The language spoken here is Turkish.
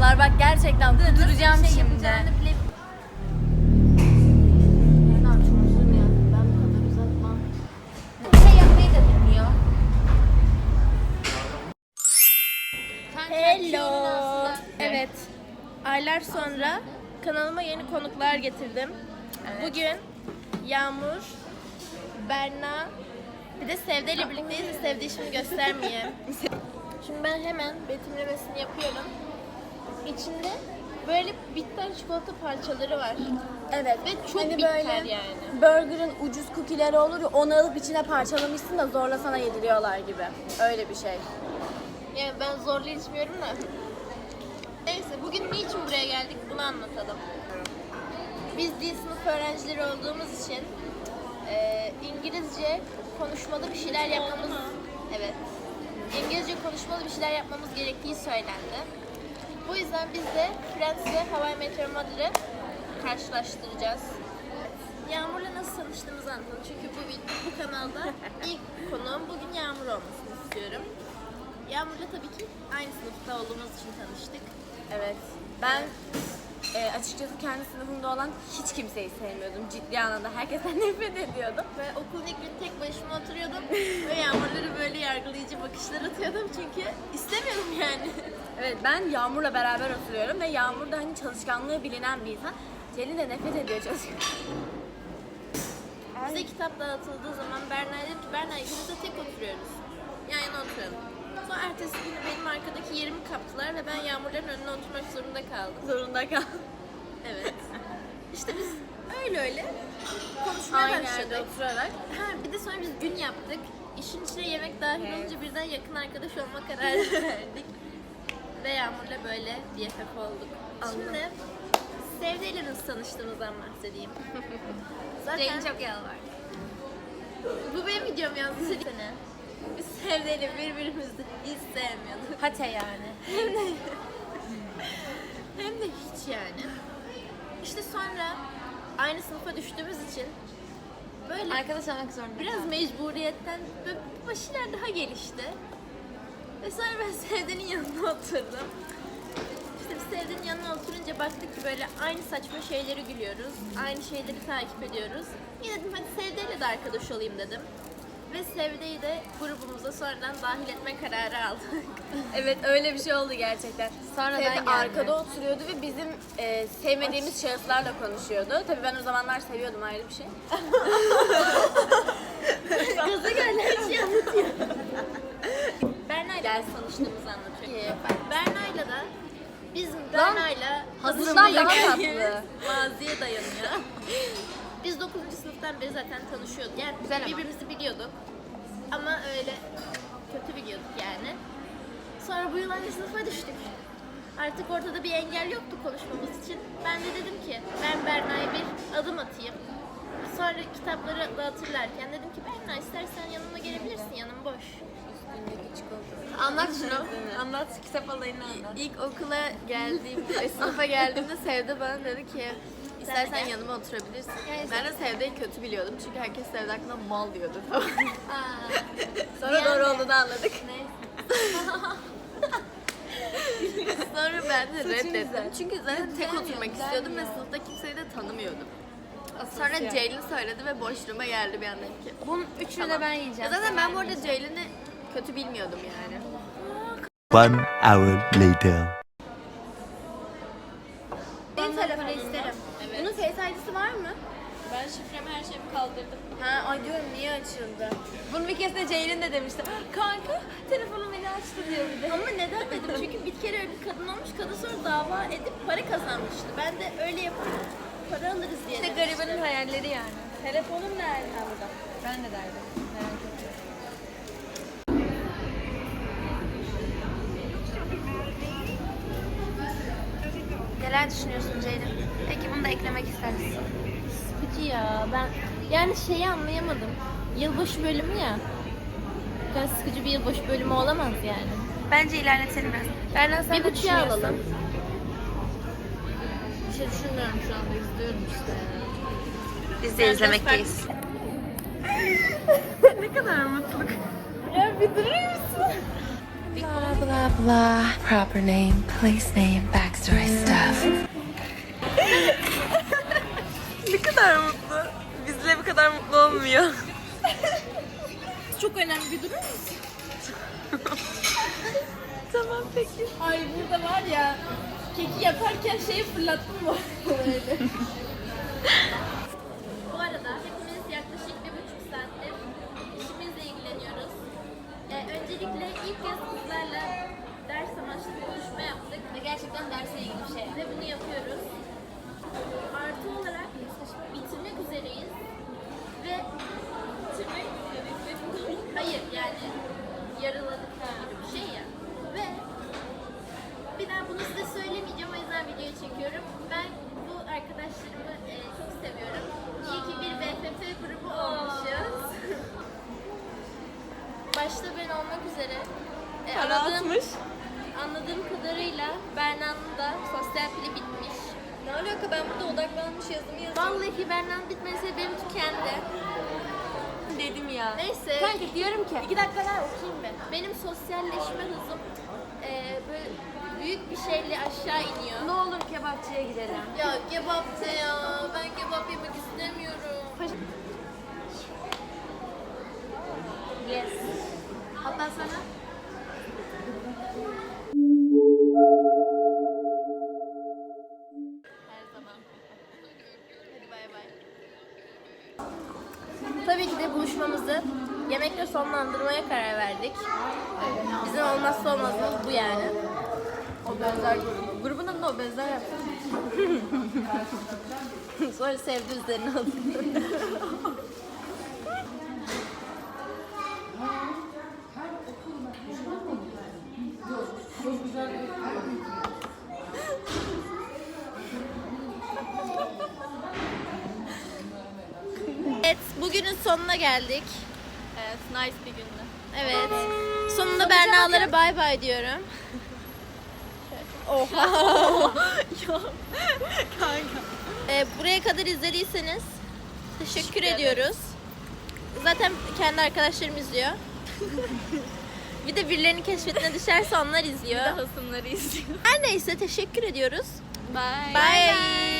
yapıyorlar. Bak gerçekten kuduracağım şey şimdi. bile bir şey. Hello. Evet. Aylar sonra kanalıma yeni konuklar getirdim. Bugün Yağmur, Berna, bir de Sevde ile birlikteyiz. de Sevde işimi göstermeyeyim. Şimdi ben hemen betimlemesini yapıyorum. İçinde böyle bitter çikolata parçaları var. Evet. Ve çok Hani bitter böyle yani. Burger'ın ucuz cookie'leri olur ya onu alıp içine parçalamışsın da zorla sana yediriyorlar gibi. Öyle bir şey. Yani ben zorla içmiyorum da. Neyse bugün niçin buraya geldik bunu anlatalım. Biz dil sınıf öğrencileri olduğumuz için e, İngilizce konuşmalı bir şeyler yapmamız evet İngilizce konuşmalı bir şeyler yapmamız gerektiği söylendi. Bu yüzden biz de Friends ve Hawaii Meteor Mother'ı karşılaştıracağız. Yağmur'la nasıl tanıştığımızı anlatalım. Çünkü bu, bu kanalda ilk konuğum bugün Yağmur olmasını istiyorum. Yağmur'la tabii ki aynı sınıfta olduğumuz için tanıştık. Evet. Ben e, açıkçası kendi sınıfımda olan hiç kimseyi sevmiyordum. Ciddi anlamda herkesten nefret ediyordum. Ve okulun ilk günü tek başıma oturuyordum ve Yağmur'ları böyle yargılayıcı bakışlar atıyordum çünkü istemiyorum yani. Evet ben Yağmur'la beraber oturuyorum ve Yağmur da hani çalışkanlığı bilinen bir insan. Celil de nefret ediyor çalışkan. Bize kitap dağıtıldığı zaman Berna'ya dedim ki Berna ikimiz de tek oturuyoruz. Yan yana oturalım. Sonra ertesi günü benim arkadaki yerimi kaptılar ve ben Yağmur'ların önüne oturmak zorunda kaldım. Zorunda kal. Evet. İşte biz öyle öyle konuşmaya Aynı başladık. yerde oturarak. Ha, bir de sonra biz gün yaptık. İşin içine yemek dahil Evet. olunca birden yakın arkadaş olma kararı verdik. Ve Yağmur'la böyle BFF olduk. Şimdi Sevde ile nasıl tanıştığımızdan bahsedeyim. Zaten çok yalvar. bu benim videom yalnız sene. Biz Sevde ile birbirimizi hiç sevmiyorduk. Hate yani. Hem de hiç yani. İşte sonra aynı sınıfa düştüğümüz için böyle Arkadaş olmak zorunda. biraz mecburiyetten böyle bir şeyler daha gelişti. Ve sonra ben Sevde'nin yanına oturdum. İşte biz Sevde'nin yanına oturunca baktık ki böyle aynı saçma şeyleri gülüyoruz. Aynı şeyleri takip ediyoruz. Yine dedim hadi Sevde'yle de arkadaş olayım dedim. Ve Sevde'yi de grubumuza sonradan dahil etme kararı aldık. Evet öyle bir şey oldu gerçekten. Sonradan Sevde geldi. arkada oturuyordu ve bizim e, sevmediğimiz şahıslarla konuşuyordu. Tabii ben o zamanlar seviyordum ayrı bir şey. Gaza geldi her şeyi anlatıyor. Berna ile tanıştığımızı anlatıyor. Berna'yla da bizim Berna'yla Hazırından daha tatlı. maziye dayanıyor. Biz 9. sınıftan beri zaten tanışıyorduk. Yani Güzel ama. birbirimizi biliyorduk. Ama öyle kötü biliyorduk yani. Sonra bu yıl aynı sınıfa düştük. Artık ortada bir engel yoktu konuşmamız için. Ben de dedim ki ben Berna'ya bir adım atayım. Sonra kitapları dağıtırlarken dedim ki Berna istersen yanıma gelebilirsin yanım boş. Anlat şunu. anlat. Kitap olayını anlat. İlk okula geldiğim, e, sınıfa geldiğimde Sevde bana dedi ki istersen yanıma oturabilirsin. Gel Ben de Sevde'yi kötü biliyordum çünkü herkes Sevde hakkında mal diyordu Sonra Yani. doğru olduğunu anladık. Sonra ben de reddettim. Çünkü zaten tek oturmak istiyordum ve sınıfta kimseyi de tanımıyordum. Sonra Ceylin söyledi ve boşluğuma geldi bir anda ki. Bunun üçünü de ben yiyeceğim. Ya zaten ben bu arada Ceylin'i kötü bilmiyordum yani. One hour later. De Ceylin de demişti. Kanka telefonum beni açtı diyor bir de. Ama neden dedim? Çünkü bir kere öyle bir kadın olmuş, kadın sonra dava edip para kazanmıştı. Ben de öyle yapıp para alırız diye İşte demiştim. garibanın hayalleri yani. Telefonum nerede burada? Ben de derdim. Merak etme. Neler düşünüyorsun Ceylin? Peki bunu da eklemek isteriz. Sıkıcı ya. Ben yani şeyi anlayamadım. Yılbaşı bölümü ya. Bu kadar sıkıcı bir yılbaşı bölümü olamaz yani. Bence ilerletelim biraz. Berna sen Bir ne buçuğa düşünüyorsun? alalım. Bir şey düşünmüyorum şu anda izliyorum işte. Biz de izlemekteyiz. Ya bir durur musun? Blah, blah, blah. Proper name, place name, backstory stuff. Ne kadar mutlu. Bizle bu kadar mutlu olmuyor. Çok önemli bir durum. tamam peki. Ay burada var ya keki yaparken şeyi fırlattım bu böyle. Bu arada hepimiz yaklaşık bir buçuk saattir işimizle ilgileniyoruz. Ee, öncelikle ilk kez kızlarla ders amaçlı bir buluşma yaptık ve gerçekten derse ilgili bir şey. Ve bunu yapıyoruz. Artı olarak bitirmek üzereyiz. Ve bitirmek yarıladık gibi bir şey ya. Ve bir daha bunu size söylemeyeceğim o yüzden videoyu çekiyorum. Ben bu arkadaşlarımı e, çok seviyorum. İyi ki bir BFF grubu olmuşuz. Başta ben olmak üzere. E, anladığım, anladığım kadarıyla Berna'nın da sosyal pili bitmiş. Ne alaka ben burada odaklanmış yazımı yazıyorum. Vallahi Berna'nın bitmesi benim tükendi. Ya. Neyse. Kanka diyorum ki İki dakika daha okuyayım ben. Benim sosyalleşme hızım e, böyle büyük bir şeyle aşağı iniyor. ne olur kebapçıya gidelim. Ya kebap de ya. Ben kebap yemek istemiyorum. Tabii ki de buluşmamızı yemekle sonlandırmaya karar verdik. Bizim olmazsa olmazımız bu yani. Obezler grubu. Grubun adını obezler yaptım. Sonra sevdi üzerine aldı. Evet, bugünün sonuna geldik. Evet nice bir gündü. Evet. Sonunda Berna'lara bay bay diyorum. Oha. Ee, buraya kadar izlediyseniz teşekkür ediyoruz. Zaten kendi arkadaşlarım izliyor. bir de birilerini keşfetine düşerse onlar izliyor. Hasımları izliyor. Her neyse teşekkür ediyoruz. Bye. Bye.